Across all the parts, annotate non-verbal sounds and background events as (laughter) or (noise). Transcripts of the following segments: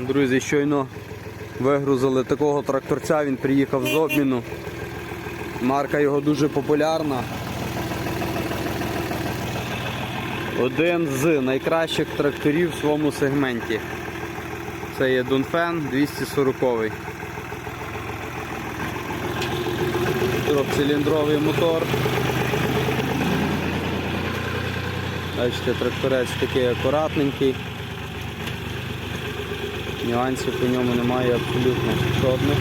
Друзі, щойно вигрузили такого тракторця, він приїхав з обміну. Марка його дуже популярна. Один з найкращих тракторів в своєму сегменті. Це є Дунфен 240. Трьохциліндровий мотор. Бачите, тракторець такий акуратненький. Нюансів по ньому немає абсолютно жодних.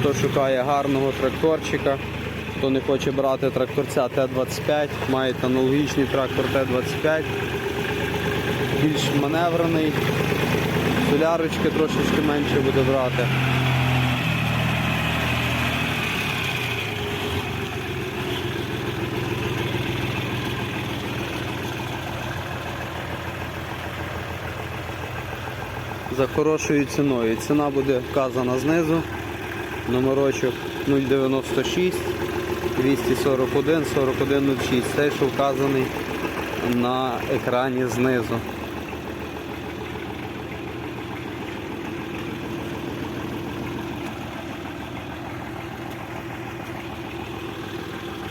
Хто шукає гарного тракторчика, хто не хоче брати тракторця Т-25, має аналогічний трактор Т-25, більш маневрений, солярочки трошечки менше буде брати. За хорошою ціною. Ціна буде вказана знизу. Номерочок 096 241 4106. Цей, що вказаний на екрані знизу.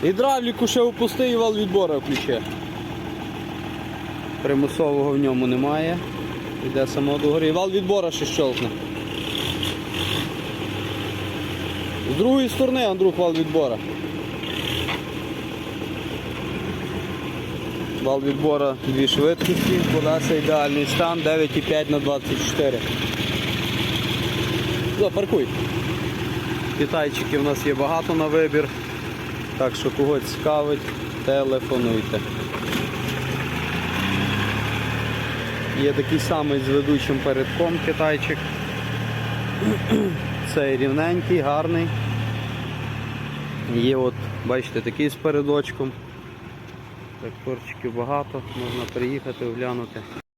Гідравліку ще опусти і вал відбора включи. Примусового в ньому немає. Йде само до гори. Вал відбора ще щелкне. З другої сторони, Андрюх, вал відбора. Вал відбора дві швидкості, колеса ідеальний стан, 9,5 на 24. Запаркуй. Китайчиків у нас є багато на вибір. Так що когось цікавить, телефонуйте. Є такий самий з ведучим передком китайчик. (clears throat) Цей рівненький, гарний. Є от, бачите, такий з передочком. Тракторчиків багато, можна приїхати, оглянути.